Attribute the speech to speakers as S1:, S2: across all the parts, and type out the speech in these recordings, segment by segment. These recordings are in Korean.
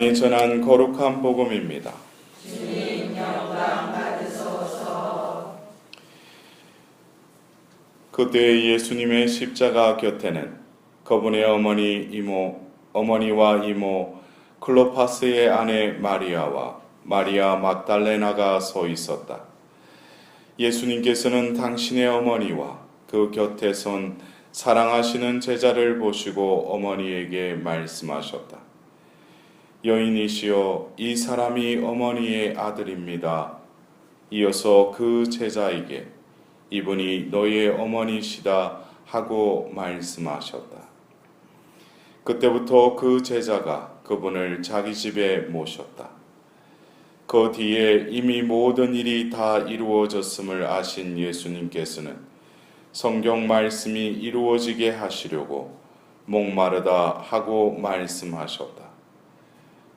S1: 이 전한 거룩한 복음입니다. 그때 예수님의 십자가 곁에는 그분의 어머니 이모 어머니와 이모 클로파스의 아내 마리아와 마리아 막달레나가 서 있었다. 예수님께서는 당신의 어머니와 그 곁에 선 사랑하시는 제자를 보시고 어머니에게 말씀하셨다. 여인이시여 이 사람이 어머니의 아들입니다. 이어서 그 제자에게 이분이 너의 어머니시다 하고 말씀하셨다. 그때부터 그 제자가 그분을 자기 집에 모셨다. 그 뒤에 이미 모든 일이 다 이루어졌음을 아신 예수님께서는 성경 말씀이 이루어지게 하시려고 목마르다 하고 말씀하셨다.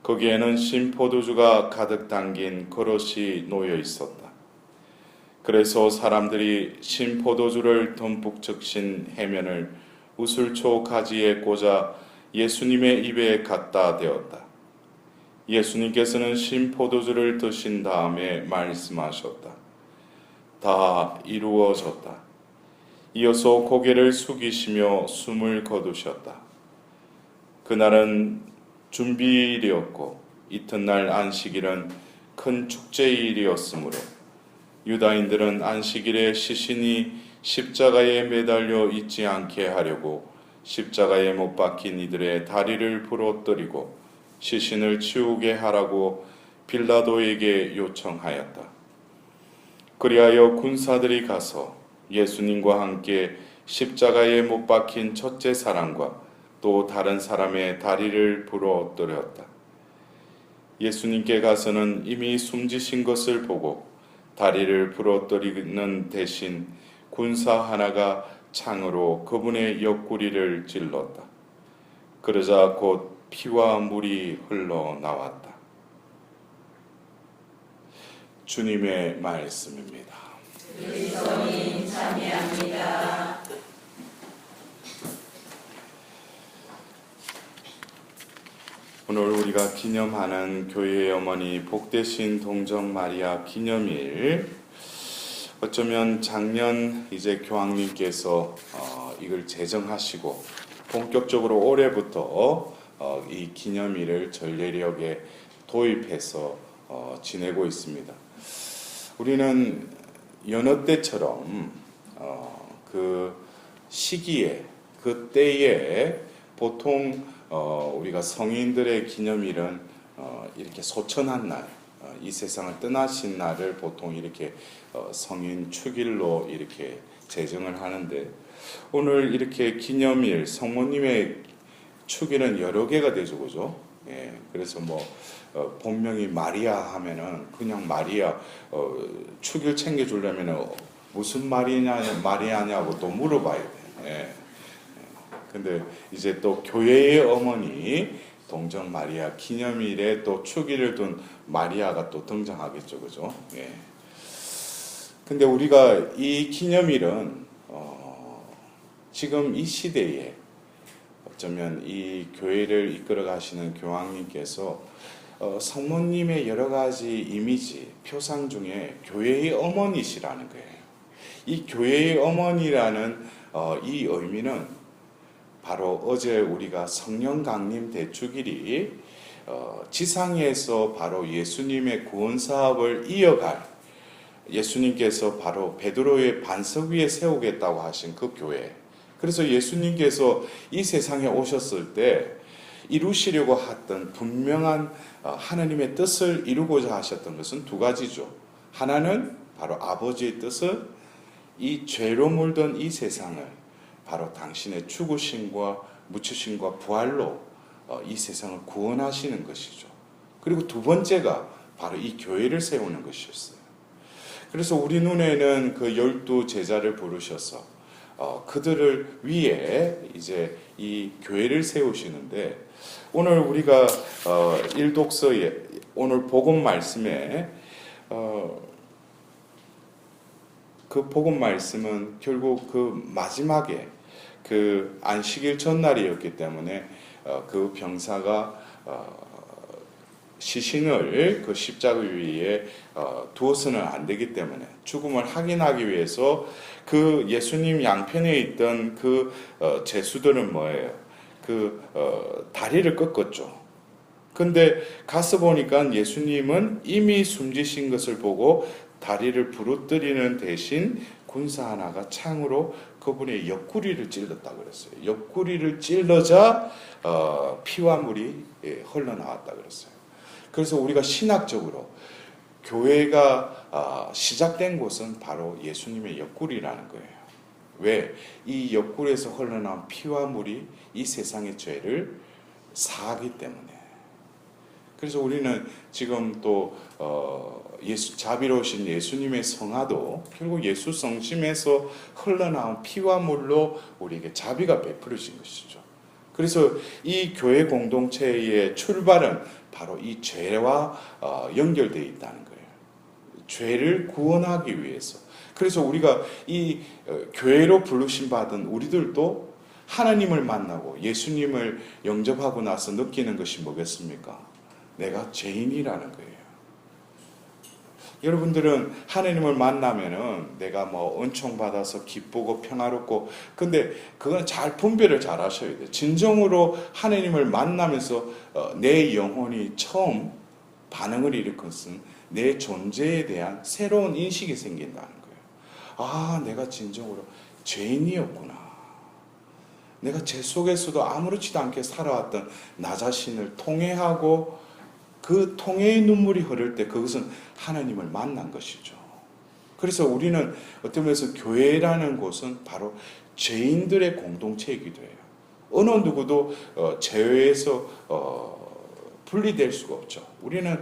S1: 거기에는 신포도주가 가득 담긴 그릇이 놓여 있었다. 그래서 사람들이 신포도주를 듬뿍 적신 해면을 우슬초 가지에 꽂아 예수님의 입에 갖다 대었다. 예수님께서는 신포도주를 드신 다음에 말씀하셨다. 다 이루어졌다. 이어서 고개를 숙이시며 숨을 거두셨다. 그날은 준비일이었고 이튿날 안식일은 큰 축제일이었으므로 유다인들은 안식일에 시신이 십자가에 매달려 있지 않게 하려고 십자가에 못 박힌 이들의 다리를 부러뜨리고 시신을 치우게 하라고 빌라도에게 요청하였다. 그리하여 군사들이 가서 예수님과 함께 십자가에 못 박힌 첫째 사람과 또 다른 사람의 다리를 부러뜨렸다. 예수님께 가서는 이미 숨지신 것을 보고 다리를 부러뜨리는 대신 군사 하나가 창으로 그분의 옆구리를 찔렀다. 그러자 곧 피와 물이 흘러나왔다. 주님의 말씀입니다.
S2: 그리스도님 참여합니다.
S1: 오늘 우리가 기념하는 교회의 어머니 복되신 동정 마리아 기념일 어쩌면 작년 이제 교황님께서 어, 이걸 제정하시고 본격적으로 올해부터 어, 이 기념일을 전례력에 도입해서 어, 지내고 있습니다. 우리는 여느 때처럼 어, 그 시기에 그 때에 보통 어, 우리가 성인들의 기념일은 어, 이렇게 소천한 날, 어, 이 세상을 떠나신 날을 보통 이렇게 어, 성인 축일로 이렇게 제정을 하는데 오늘 이렇게 기념일 성모님의 축일은 여러 개가 되죠, 그죠? 예, 그래서 뭐 어, 본명이 마리아 하면은 그냥 마리아 어, 축일 챙겨 주려면은 무슨 말이냐 마리아냐고 또 물어봐야 돼. 예. 근데 이제 또 교회의 어머니 동정 마리아 기념일에 또 축일을 둔 마리아가 또 등장하겠죠, 그죠? 예. 근데 우리가 이 기념일은 어, 지금 이 시대에 어쩌면 이 교회를 이끌어 가시는 교황님께서 어, 성모님의 여러 가지 이미지, 표상 중에 교회의 어머니시라는 거예요. 이 교회의 어머니라는 어, 이 의미는 바로 어제 우리가 성령 강림 대축일이 어, 지상에서 바로 예수님의 구원 사업을 이어갈 예수님께서 바로 베드로의 반석 위에 세우겠다고 하신 그 교회. 그래서 예수님께서 이 세상에 오셨을 때 이루시려고 했던 분명한 어, 하나님의 뜻을 이루고자 하셨던 것은 두 가지죠. 하나는 바로 아버지의 뜻을 이 죄로 물던 이 세상을 바로 당신의 죽으심과 묻히심과 부활로 어, 이 세상을 구원하시는 것이죠. 그리고 두 번째가 바로 이 교회를 세우는 것이었어요. 그래서 우리 눈에는 그 열두 제자를 부르셔서 어, 그들을 위해 이제 이 교회를 세우시는데 오늘 우리가 어, 일독서에 오늘 복음 말씀에 어, 그 복음 말씀은 결국 그 마지막에 그 안식일 전날이었기 때문에 어, 그 병사가 어, 시신을 그 십자가 위에 어, 두어서는 안 되기 때문에 죽음을 확인하기 위해서 그 예수님 양편에 있던 그 어, 제수들은 뭐예요? 그 어, 다리를 꺾었죠. 근데 가서 보니까 예수님은 이미 숨지신 것을 보고 다리를 부러뜨리는 대신 군사 하나가 창으로 그분의 옆구리를 찔렀다 그랬어요. 옆구리를 찔러자 어, 피와 물이 예, 흘러나왔다 그랬어요. 그래서 우리가 신학적으로 교회가 아, 시작된 곳은 바로 예수님의 옆구리라는 거예요. 왜? 이 옆구리에서 흘러나온 피와 물이 이 세상의 죄를 사하기 때문에. 그래서 우리는 지금 또 어, 예수 자비로우신 예수님의 성화도 결국 예수 성심에서 흘러나온 피와 물로 우리에게 자비가 베풀어진 것이죠. 그래서 이 교회 공동체의 출발은 바로 이 죄와 어, 연결되어 있다는 거예요. 죄를 구원하기 위해서. 그래서 우리가 이 어, 교회로 부르심 받은 우리들도 하나님을 만나고 예수님을 영접하고 나서 느끼는 것이 뭐겠습니까? 내가 죄인이라는 거예요. 여러분들은 하나님을 만나면은 내가 뭐 은총 받아서 기쁘고 평화롭고 근데 그건 잘 분별을 잘 하셔야 돼요. 진정으로 하나님을 만나면서 어, 내 영혼이 처음 반응을 일으킨 것은 내 존재에 대한 새로운 인식이 생긴다는 거예요. 아, 내가 진정으로 죄인이었구나. 내가 죄 속에서도 아무렇지도 않게 살아왔던 나 자신을 통회하고 그 통회의 눈물이 흐를 때 그것은 하나님을 만난 것이죠. 그래서 우리는 어떤 면에서 교회라는 곳은 바로 죄인들의 공동체이기도 해요. 어느 누구도 어, 죄에서 어, 분리될 수가 없죠. 우리는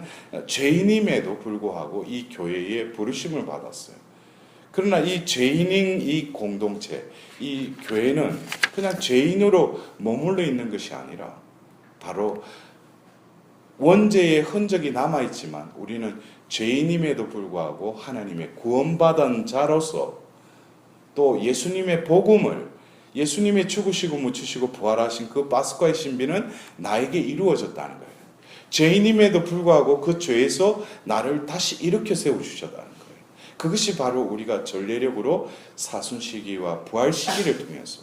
S1: 죄인임에도 불구하고 이 교회에 부르심을 받았어요. 그러나 이 죄인인 이 공동체, 이 교회는 그냥 죄인으로 머물러 있는 것이 아니라 바로 원죄의 흔적이 남아있지만 우리는 죄인임에도 불구하고 하나님의 구원받은 자로서 또 예수님의 복음을 예수님의 죽으시고 묻히시고 부활하신 그 파스과의 신비는 나에게 이루어졌다는 거예요. 죄인임에도 불구하고 그 죄에서 나를 다시 일으켜 세우셨다는 거예요. 그것이 바로 우리가 전례력으로 사순 시기와 부활 시기를 통해서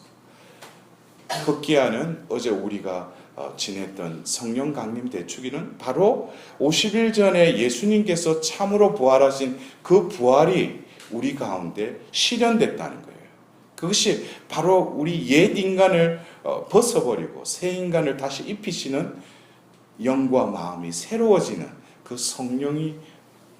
S1: 흑기야는 어제 우리가 어, 지냈던 성령 강림 대축일은 바로 50일 전에 예수님께서 참으로 부활하신 그 부활이 우리 가운데 실현됐다는 거예요. 그것이 바로 우리 옛 인간을 어, 벗어버리고 새 인간을 다시 입히시는 영과 마음이 새로워지는 그 성령이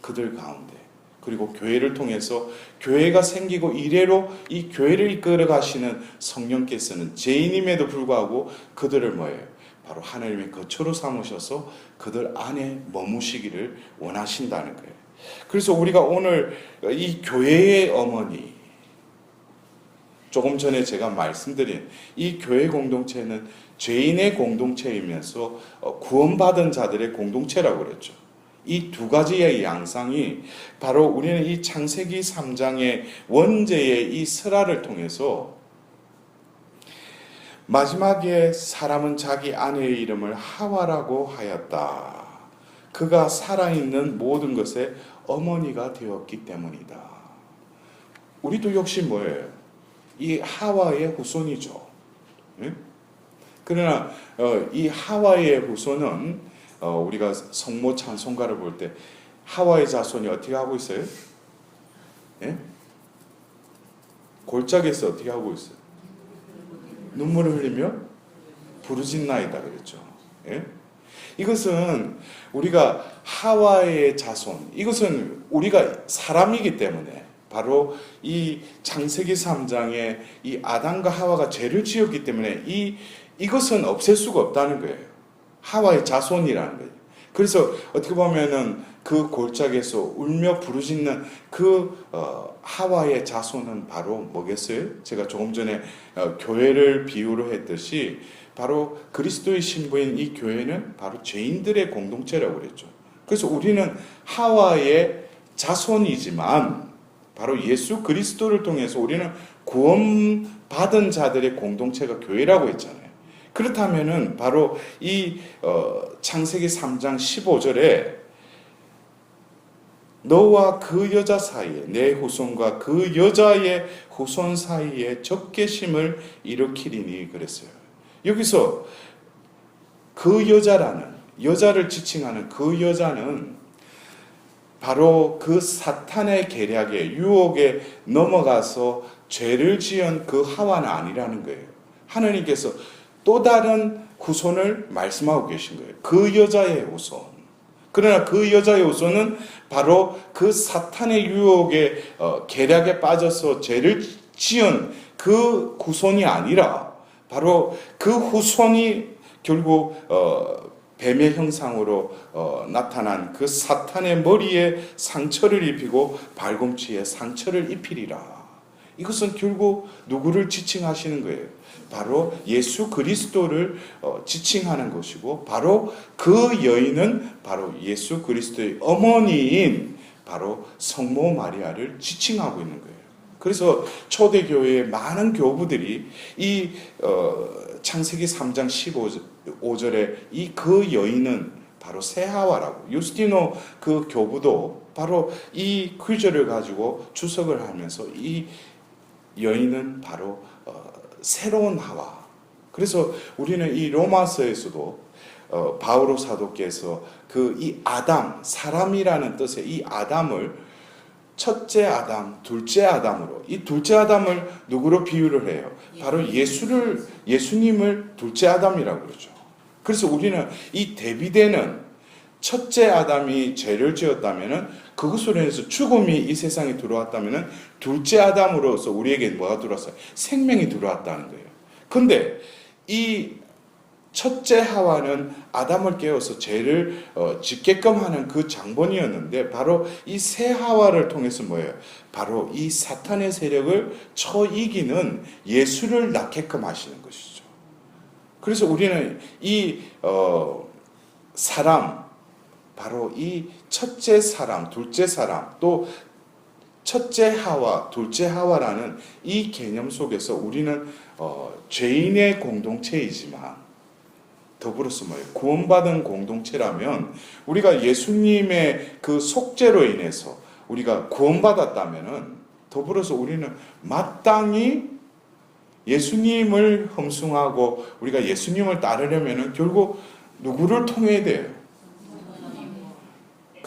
S1: 그들 가운데 그리고 교회를 통해서 교회가 생기고 이래로 이 교회를 이끌어 가시는 성령께서는 죄인임에도 불구하고 그들을 뭐예요? 바로 하나님의 거처로 삼으셔서 그들 안에 머무시기를 원하신다는 거예요. 그래서 우리가 오늘 이 교회의 어머니 조금 전에 제가 말씀드린 이 교회 공동체는 죄인의 공동체이면서 어, 구원받은 자들의 공동체라고 그랬죠. 이 두 가지의 양상이 바로 우리는 이 창세기 3장의 원죄의 이 설화를 통해서 마지막에 사람은 자기 아내의 이름을 하와라고 하였다. 그가 살아있는 모든 것의 어머니가 되었기 때문이다. 우리도 역시 뭐예요? 이 하와의 후손이죠. 예? 그러나 어, 이 하와의 후손은 어, 우리가 성모 찬송가를 볼 때 하와의 자손이 어떻게 하고 있어요? 예? 골짜기에서 어떻게 하고 있어요? 눈물을 흘리며 부르짖나이다 그랬죠. 예? 이것은 우리가 하와의 자손, 이것은 우리가 사람이기 때문에 바로 이 창세기 3장에 이 아담과 하와가 죄를 지었기 때문에 이 이것은 없앨 수가 없다는 거예요. 하와의 자손이라는 거예요. 그래서 어떻게 보면은 그 골짜기에서 울며 부르짖는 그 어, 하와의 자손은 바로 뭐겠어요? 제가 조금 전에 어, 교회를 비유로 했듯이 바로 그리스도의 신부인 이 교회는 바로 죄인들의 공동체라고 그랬죠. 그래서 우리는 하와의 자손이지만 바로 예수 그리스도를 통해서 우리는 구원받은 자들의 공동체가 교회라고 했잖아요. 그렇다면은 바로 이 어, 창세기 3장 15절에 너와 그 여자 사이에 내 후손과 그 여자의 후손 사이에 적개심을 일으키리니 그랬어요. 여기서 그 여자라는 여자를 지칭하는 그 여자는 바로 그 사탄의 계략에 유혹에 넘어가서 죄를 지은 그 하와는 아니라는 거예요. 하나님께서 또 다른 후손을 말씀하고 계신 거예요. 그 여자의 후손. 그러나 그 여자의 후손은 바로 그 사탄의 유혹에 어, 계략에 빠져서 죄를 지은 그 후손이 아니라 바로 그 후손이 결국 어, 뱀의 형상으로 어, 나타난 그 사탄의 머리에 상처를 입히고 발꿈치에 상처를 입히리라. 이것은 결국 누구를 지칭하시는 거예요? 바로 예수 그리스도를 어, 지칭하는 것이고 바로 그 여인은 바로 예수 그리스도의 어머니인 바로 성모 마리아를 지칭하고 있는 거예요. 그래서 초대교회의 많은 교부들이 이 어, 창세기 3장 15절에 이 그 여인은 바로 세하와라고 유스티노 그 교부도 바로 이 구절을 가지고 주석을 하면서 이 여인은 바로 어, 새로운 하와. 그래서 우리는 이 로마서에서도 어, 바오로 사도께서 그 이 아담 사람이라는 뜻의 이 아담을 첫째 아담, 둘째 아담으로 이 둘째 아담을 누구로 비유를 해요? 바로 예수를 예수님을 둘째 아담이라고 그러죠. 그래서 우리는 이 대비되는 첫째 아담이 죄를 지었다면은 그것으로 인해서 죽음이 이 세상에 들어왔다면은 둘째 아담으로서 우리에게 뭐가 들어왔어요? 생명이 들어왔다는 거예요. 근데 이 첫째 하와는 아담을 깨워서 죄를 어, 짓게끔 하는 그 장본이었는데 바로 이 새 하와를 통해서 뭐예요? 바로 이 사탄의 세력을 쳐 이기는 예수를 낳게끔 하시는 것이죠. 그래서 우리는 이 어, 사람 바로 이 첫째 사람, 둘째 사람, 또 첫째 하와, 둘째 하와라는 이 개념 속에서 우리는 어, 죄인의 공동체이지만 더불어서 뭐예요? 구원받은 공동체라면 우리가 예수님의 그 속죄로 인해서 우리가 구원받았다면은 더불어서 우리는 마땅히 예수님을 흠숭하고 우리가 예수님을 따르려면은 결국 누구를 통해야 돼요?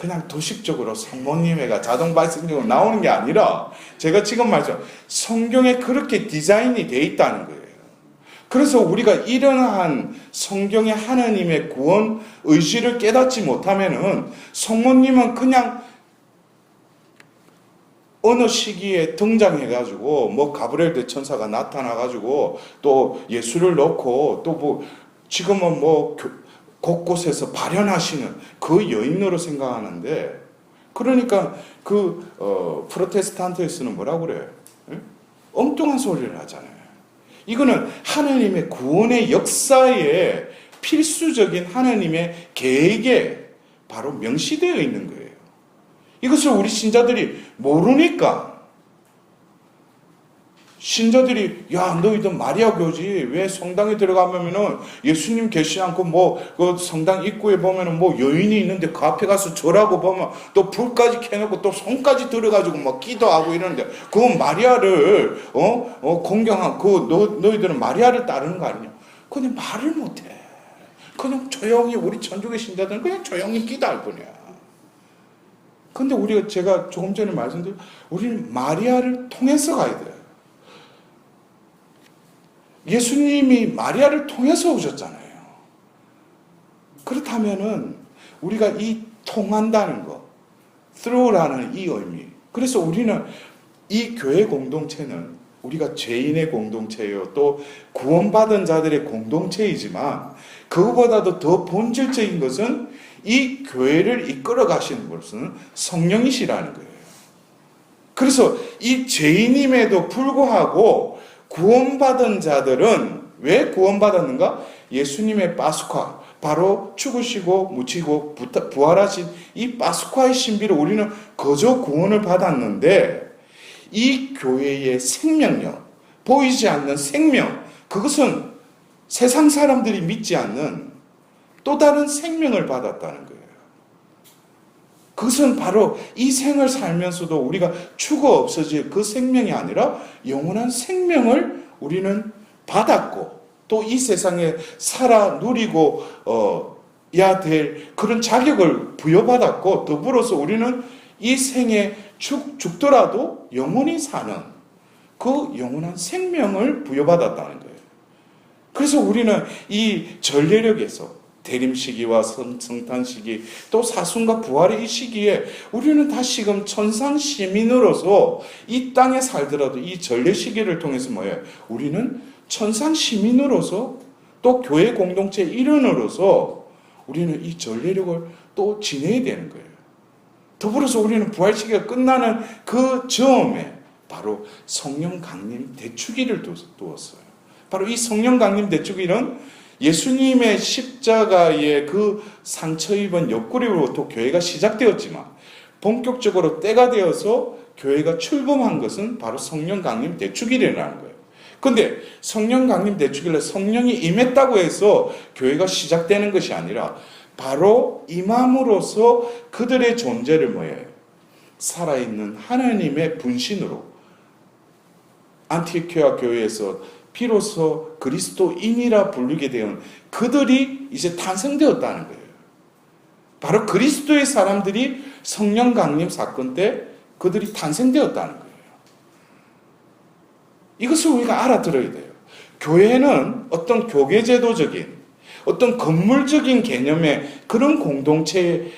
S1: 그냥 도식적으로 성모님회가 자동 발생적으로 나오는 게 아니라 제가 지금 말씀 성경에 그렇게 디자인이 돼 있다는 거예요. 그래서 우리가 이러한 성경의 하나님의 구원 의지를 깨닫지 못하면은 성모님은 그냥 어느 시기에 등장해가지고 뭐 가브리엘 대천사가 나타나가지고 또 예수를 넣고 또 뭐 지금은 뭐 교- 곳곳에서 발현하시는 그 여인으로 생각하는데 그러니까 그 어, 프로테스탄트에서는 뭐라고 그래요? 응? 엉뚱한 소리를 하잖아요. 이거는 하나님의 구원의 역사에 필수적인 하나님의 계획에 바로 명시되어 있는 거예요. 이것을 우리 신자들이 모르니까 신자들이 야 너희들 마리아 교지 왜 성당에 들어가면은 예수님 계시지 않고 뭐 그 성당 입구에 보면은 뭐 여인이 있는데 그 앞에 가서 절하고 보면 또 불까지 켜놓고 또 손까지 들어가지고 막 기도하고 이러는데 그 마리아를 어, 어 공경한 그 너, 너희들은 마리아를 따르는 거 아니냐? 그냥 말을 못해. 그냥 조용히 우리 천주교 신자들은 그냥 조용히 기도할 뿐이야. 근데 우리가 제가 조금 전에 말씀드린 우리는 마리아를 통해서 가야 돼요. 예수님이 마리아를 통해서 오셨잖아요. 그렇다면은 우리가 이 통한다는 거, through라는 이 의미. 그래서 우리는 이 교회 공동체는 우리가 죄인의 공동체예요. 또 구원받은 자들의 공동체이지만 그거보다도 더 본질적인 것은 이 교회를 이끌어 가시는 것은 성령이시라는 거예요. 그래서 이 죄인임에도 불구하고 구원받은 자들은 왜 구원받았는가? 예수님의 파스카, 바로 죽으시고 묻히고 부활하신 이 파스카의 신비로 우리는 거저 구원을 받았는데 이 교회의 생명력, 보이지 않는 생명, 그것은 세상 사람들이 믿지 않는 또 다른 생명을 받았다는 거예요. 그것은 바로 이 생을 살면서도 우리가 죽어 없어질 그 생명이 아니라 영원한 생명을 우리는 받았고 또 이 세상에 살아 누리고 어 야 될 그런 자격을 부여받았고 더불어서 우리는 이 생에 죽, 죽더라도 영원히 사는 그 영원한 생명을 부여받았다는 거예요. 그래서 우리는 이 전례력에서 대림 시기와 성, 성탄 시기 또 사순과 부활의 이 시기에 우리는 다시금 천상 시민으로서 이 땅에 살더라도 이 전례 시기를 통해서 뭐예요? 우리는 천상 시민으로서 또 교회 공동체 일원으로서 우리는 이 전례력을 또 지내야 되는 거예요. 더불어서 우리는 부활 시기가 끝나는 그 즈음에 바로 성령 강림 대축일을 두- 두었어요. 바로 이 성령 강림 대축일은 예수님의 십자가의 그 상처 입은 옆구리로부터 교회가 시작되었지만 본격적으로 때가 되어서 교회가 출범한 것은 바로 성령 강림 대축일이라는 거예요. 근데 성령 강림 대축일에 성령이 임했다고 해서 교회가 시작되는 것이 아니라 바로 임함으로써 그들의 존재를 뭐예요? 살아있는 하나님의 분신으로 안티오키아 교회에서 비로소 그리스도인이라 부르게 된 그들이 이제 탄생되었다는 거예요. 바로 그리스도의 사람들이 성령 강림 사건 때 그들이 탄생되었다는 거예요. 이것을 우리가 알아들어야 돼요. 교회는 어떤 교계제도적인 어떤 건물적인 개념의 그런 공동체로만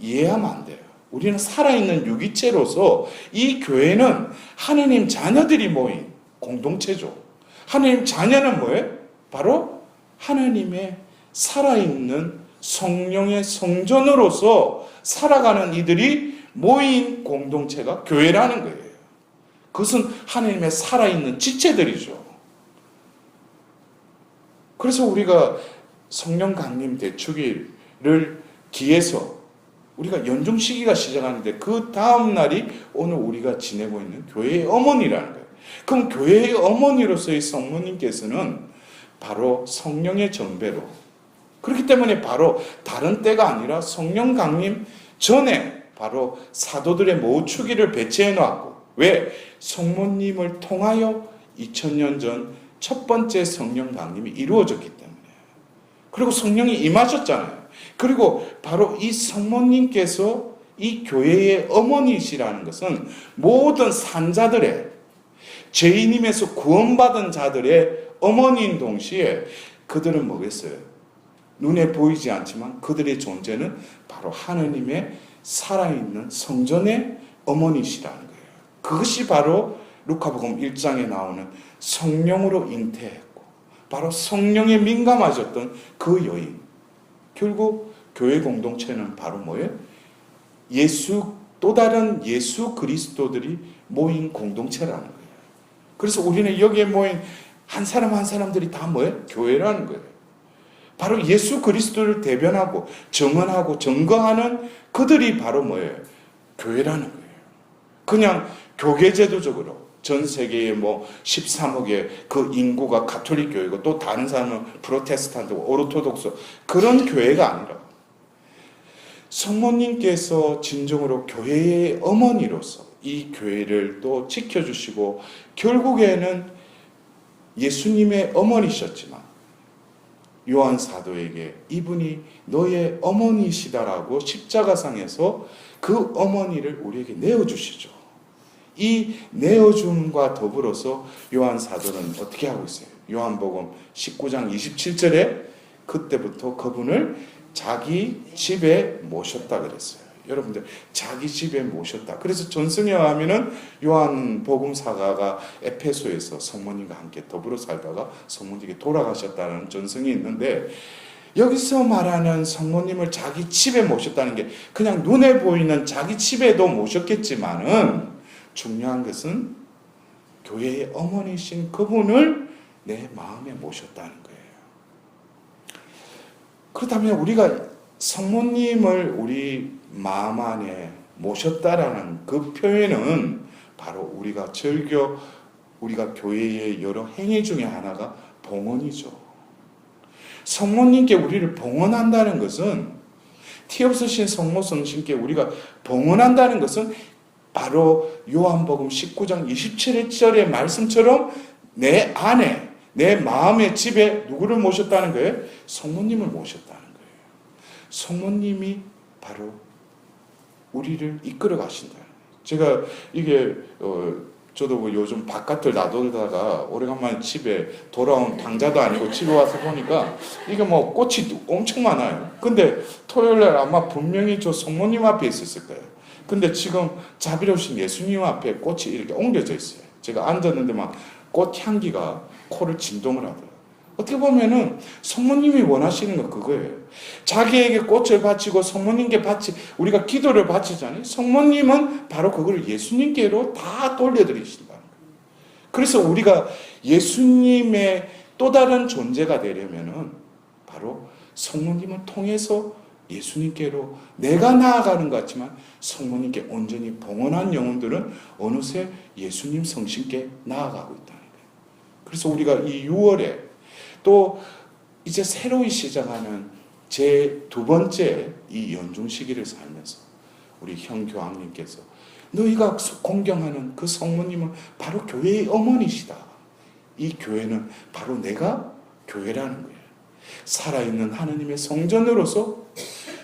S1: 이해하면 안 돼요. 우리는 살아있는 유기체로서 이 교회는 하느님 자녀들이 모인 공동체죠. 하느님 자녀는 뭐예요? 바로 하나님의 살아있는 성령의 성전으로서 살아가는 이들이 모인 공동체가 교회라는 거예요. 그것은 하나님의 살아있는 지체들이죠. 그래서 우리가 성령 강림 대축일을 기해서 우리가 연중 시기가 시작하는데 그 다음 날이 오늘 우리가 지내고 있는 교회의 어머니라는 거예요. 그럼 교회의 어머니로서의 성모님께서는 바로 성령의 정배로 그렇기 때문에 바로 다른 때가 아니라 성령 강림 전에 바로 사도들의 모축일을 배치해 놓았고 왜 성모님을 통하여 2000년 전 첫 번째 성령 강림이 이루어졌기 때문에 그리고 성령이 임하셨잖아요. 그리고 바로 이 성모님께서 이 교회의 어머니시라는 것은 모든 산자들의 죄인임에서 구원받은 자들의 어머니인 동시에 그들은 뭐겠어요? 눈에 보이지 않지만 그들의 존재는 바로 하느님의 살아있는 성전의 어머니시라는 거예요. 그것이 바로 루카복음 1장에 나오는 성령으로 잉태했고 바로 성령에 민감하셨던 그 여인. 결국 교회 공동체는 바로 뭐예요? 예수 또 다른 예수 그리스도들이 모인 공동체라는 거예요. 그래서 우리는 여기에 모인 한 사람 한 사람들이 다 뭐예요? 교회라는 거예요. 바로 예수 그리스도를 대변하고 정언하고 증거하는 그들이 바로 뭐예요? 교회라는 거예요. 그냥 교계제도적으로 전 세계에 뭐 13억의 그 인구가 가톨릭 교회고 또 다른 사람은 프로테스탄트고 오르토독스 그런 교회가 아니라 성모님께서 진정으로 교회의 어머니로서 이 교회를 또 지켜주시고 결국에는 예수님의 어머니셨지만 요한 사도에게 이분이 너의 어머니시다라고 십자가상에서 그 어머니를 우리에게 내어주시죠. 이 내어줌과 더불어서 요한 사도는 어떻게 하고 있어요? 요한복음 19장 27절에 그때부터 그분을 자기 집에 모셨다 그랬어요. 여러분들 자기 집에 모셨다. 그래서 전승에 하면은 요한 복음사가가 에페소에서 성모님과 함께 더불어 살다가 성모님께 돌아가셨다는 전승이 있는데 여기서 말하는 성모님을 자기 집에 모셨다는 게 그냥 눈에 보이는 자기 집에도 모셨겠지만은 중요한 것은 교회의 어머니신 그분을 내 마음에 모셨다는 거예요. 그렇다면 우리가 성모님을 우리 마음 안에 모셨다라는 그 표현은 바로 우리가 절교 우리가 교회의 여러 행위 중에 하나가 봉헌이죠. 성모님께 우리를 봉헌한다는 것은 티 없으신 성모 성신께 우리가 봉헌한다는 것은 바로 요한복음 19장 27절의 말씀처럼 내 안에 내 마음의 집에 누구를 모셨다는 거예요? 성모님을 모셨다는 거예요. 성모님이 바로 우리를 이끌어 가신다. 제가 이게 어 저도 뭐 요즘 바깥을 나돌다가 오래간만에 집에 돌아온 당자도 아니고 집에 와서 보니까 이게 뭐 꽃이 엄청 많아요. 근데 토요일 날 아마 분명히 저 성모님 앞에 있었을 거예요. 근데 지금 자비로우신 예수님 앞에 꽃이 이렇게 옮겨져 있어요. 제가 앉았는데 막 꽃 향기가 코를 진동을 하더라고요. 어떻게 보면은 성모님이 원하시는 거 그거예요. 자기에게 꽃을 바치고 성모님께 바치 우리가 기도를 바치잖아요. 성모님은 바로 그걸 예수님께로 다 돌려드리신다는 거예요. 그래서 우리가 예수님의 또 다른 존재가 되려면은 바로 성모님을 통해서 예수님께로 내가 나아가는 것 같지만 성모님께 온전히 봉헌한 영혼들은 어느새 예수님 성신께 나아가고 있다는 거예요. 그래서 우리가 이 6월에 또 이제 새로이 시작하는 제 두 번째 이 연중 시기를 살면서 우리 형 교황님께서 너희가 공경하는 그 성모님은 바로 교회의 어머니시다. 이 교회는 바로 내가 교회라는 거예요. 살아있는 하나님의 성전으로서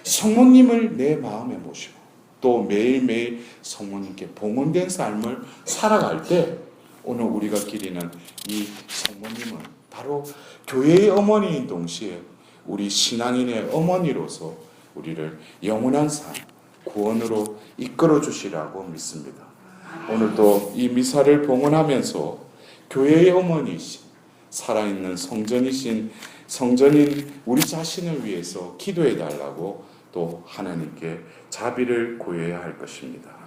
S1: 성모님을 내 마음에 모시고 또 매일매일 성모님께 봉헌된 삶을 살아갈 때 오늘 우리가 기리는 이 성모님은 바로 교회의 어머니인 동시에 우리 신앙인의 어머니로서 우리를 영원한 삶, 구원으로 이끌어 주시라고 믿습니다. 오늘도 이 미사를 봉헌하면서 교회의 어머니이신 살아있는 성전이신 성전인 우리 자신을 위해서 기도해 달라고 또 하나님께 자비를 구해야 할 것입니다.